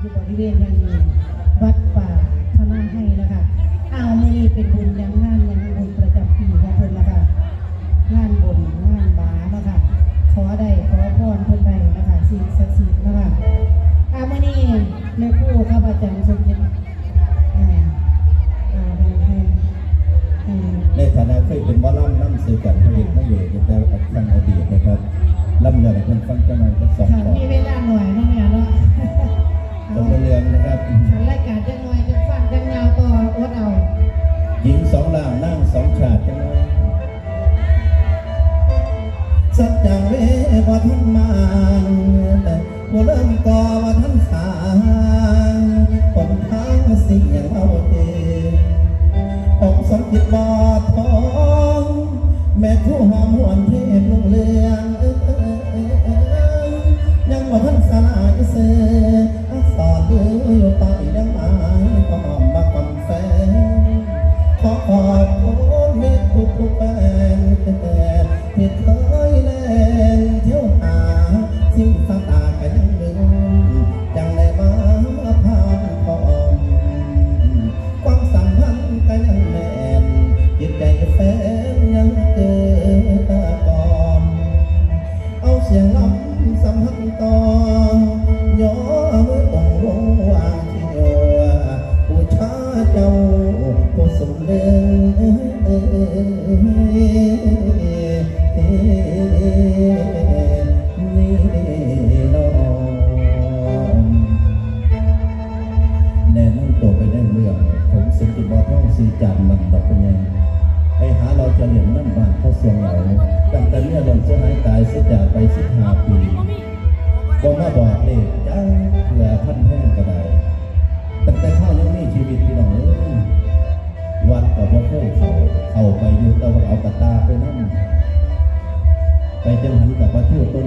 อยู่บริเวณแห่งนี้วัดป่าธนาให้นะคะเอามือนี้เป็นบุญยังงานยัง แต่หัาเผื่อพันแท่งก็ได้ตั้งแต่เข้ายังมีชีวิตพี่น้องเอ้ย วัดกับว่าเคยเขาเข้าไปอยู่ตะวันเอากระตาไปนั่งไปจังหันกับพระทูตต้น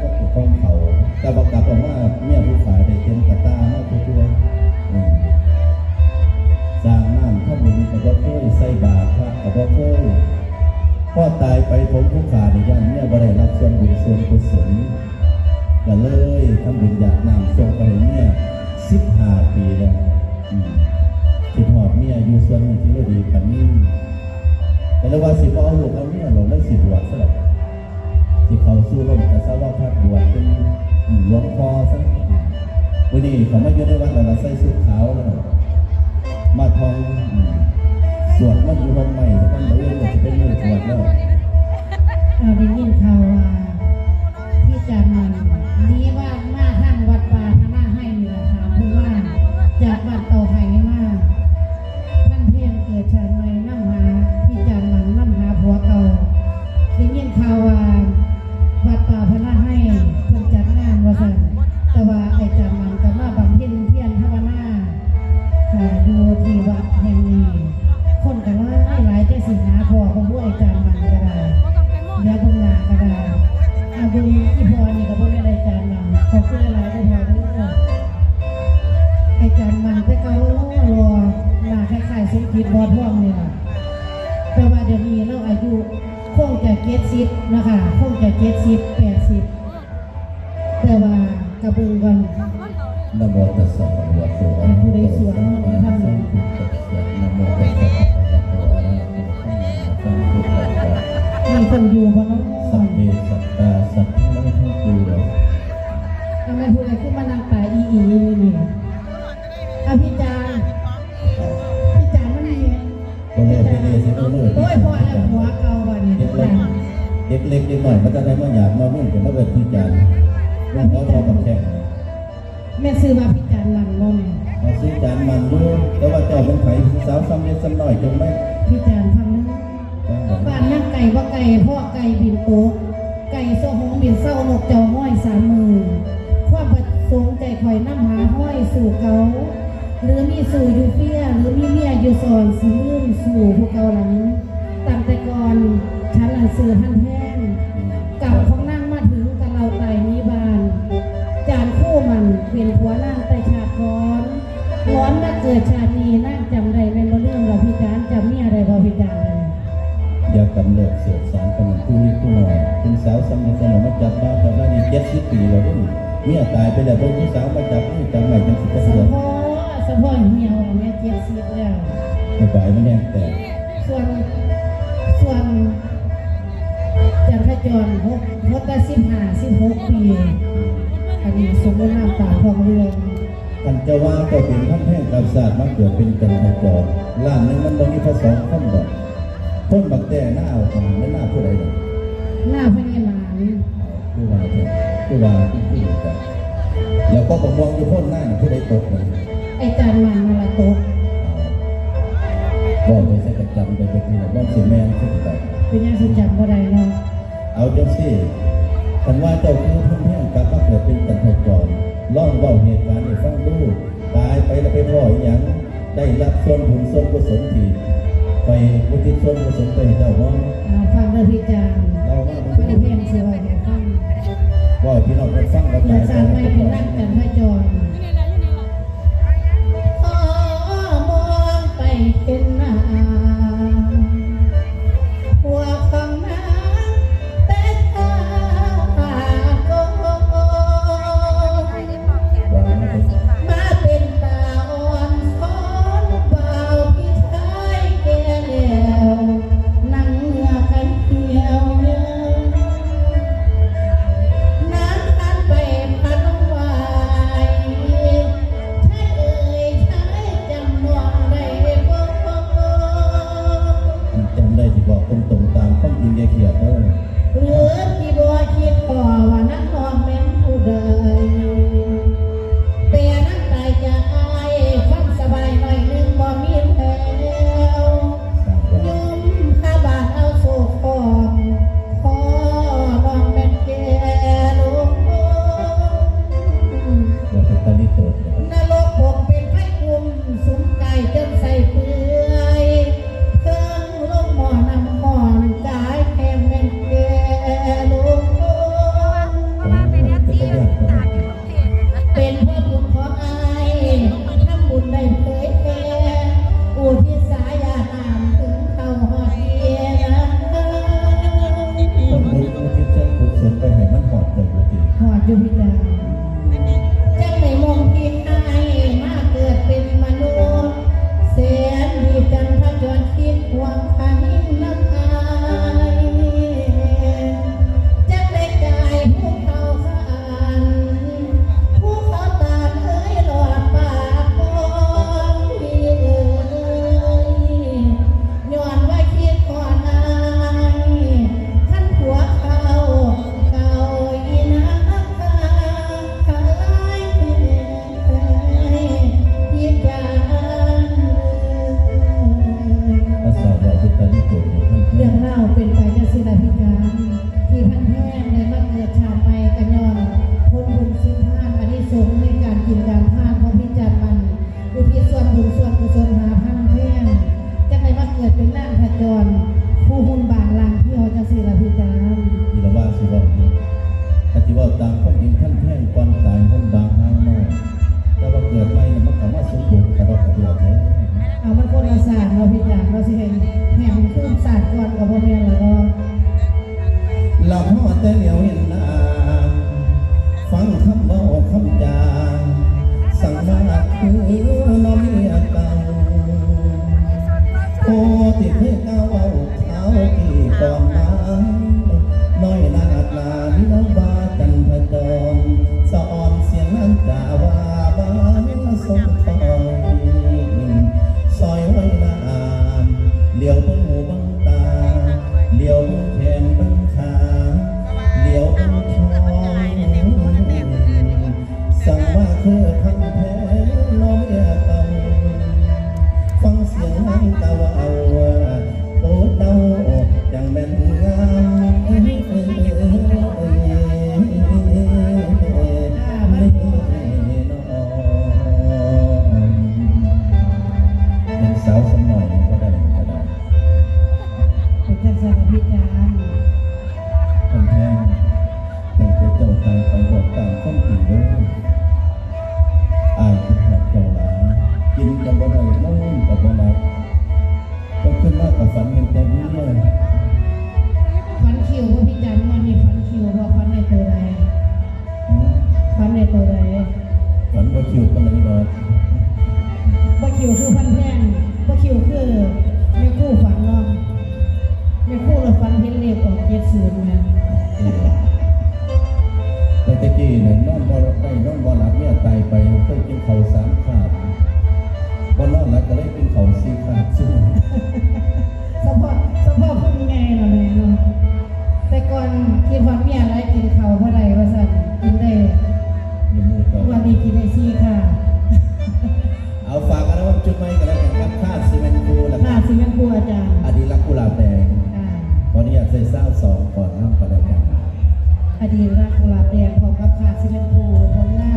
ก็ถูกของเขาแต่บอกกลับออกมาเมียผู้ขายได้เต็มกระตามาทุกตัวอืมสร้างน้ำข้ามุนกับว่าเคยใส่บาตรพระกับว่าเคยพ่อตายไปผมผู้ขายในย่านเนี่ยบ่ได้รับส่วนบุญส่วนกุศลก็เลยทำบุญอยากนำส่งไปเนี่ยสิบห้าปีแล้ว สิบหอดเนี่ยอยู่ส่วนหนี้ที่เราดีกันนี่แต่ละว่าสิบเอาลูกเอาเนี่ยเราไม่สิบวชซะหรอกสิเขาสู้ร่มกับสาวาพัดบวชเป็นหลวงพ่อซะวันนี้เขาไม่ยู่ในวัดแล้วเราใส่สุดขาวแล้วมาทองสวดมันอยู่ลมใหม่ท่านเรื่องจะเป็นเรื่องสวดแล้วเอาได้ยินข่าวว่าพี่จันมัน อยู่ที่วัดแห่งนี้ คนกันว่าหลายใจสิหาพอพระผู้อาจารย์มันก็ได้ยาบุญนาก็ได้อาบุญที่พอนี่ก็บ่ได้อาจารย์มันขอบคุณหลายๆได้พอเด้ออาจารย์มันแต่เก่ารอหนาคล้ายๆสมคิดบอท่วงนี่แหละแต่ว่าเดี๋ยวนี้เราอายุคงจะเจ็ดสิบนะคะคงจะเจ็ดสิบแปดสิบแต่ว่ากระเบือกัน นะโมตัสสะภะคะวะโตอะระหะโตสัมมาสัมพุทธัสสะนะโมตัสสะภะคะวะโตอะระหะโตสัมมาสัมพุทธัสสะมีคนอยู่บ่เนาะสัพเพสัตตาสัตว์ทั้งปวงทำไมพูดอะไรขึ้นมานั่งตาอีอีนี่อภิจารพี่จารมันมีตัวเล็กตัวเล็กสิตัวเล็กโอ้ยพ่อแล้วหัวเก่าวันนี้เด็กเล็กเด็กหน่อยมันจะได้มาอยากมามุ่งเป็นมาเกิดพิจารณ์มันพอพอกับแข่ง แม่ซื้อมาพี่จารย์มันบ่เนี่ยมาซื้อจานมันดูแต่ว่าเจ้าเป็นไผ่สาวซ้ำเล็กซ้ำหน่อยจงไหมพี่จารย์ทำนึงบ้านนั่งไก่ว่าไก่พ่อไก่บินโต๊ะไก่โซ่หงบินเศร้านกเจ้าห้อยสามมือความประสงค์ใจคอยน้ำหาห้อยสู่เกาหรือมีสู่อยู่เฟียหรือมีเมียอยู่สอนสีลื่นสู่พวกเกาหลังตั้งแต่ก่อนฉันหนังสือท่านแท่งายไปแล้วพวกผู้สาวมาจับนี่จับใหม่จังสุดกระเสือสโพกสะโพกเหี่ยวเนี่ยเจียบซีบแล้ว สบายมันแน่แต่ส่วน ส่วนจันทจรพกพกแต่สิบห้าสิบหกปีอันนี้สมบูรณ์น้ำตาทองเรืองกันจะว่าก็เป็นข้าแพงกับศาสตร์มาเกิดเป็นจันทจรล้านหนึงมันต้องมีพระสองข้อมดอกต้นบักแต่หน้าเอาของไม่หน้าผู้ใดดอกหน้าพญาลาน ผู้ว่าเถอะผู้ว่าผู้ผู้ แล้วก็ประมวงอยู่พ้นหน้าผู้ใดตกเลยไอ้จานมันมาละตกบอกไปใส่กระจำไปเป็ที่ว่าสิแม่นสุดไปเป็นยังสิจำบ่ได้เนาะเอาจังสิคันว่าเจ้าคือพุ่นแห้งกลับมาเกิดเป็นกันไทยจอมล่องเบาเหตุการณ์ในฟังดูตายไปแล้วไปพ่ออย่างได้รับส่วนผลส่วนกุศลทีไปอุทิศส่วนกุศลไปเจ้าว่าฟังเรื่องพิจารณ์เราว่าเป็นเพียงเสียไว้ บ่พี่น้องเพิ่ฟังกันไปสามไม่เป็นร่างกันพระจอม Oh, my goodness. Abdullah ที่เทกาวาอกเท้าที่ก่อนมาน้อยนาดนาที่น้องบา 2009 อดีตรักกุหลาบแดงพร้อมกับขาดสิเมนต์ปูผลงา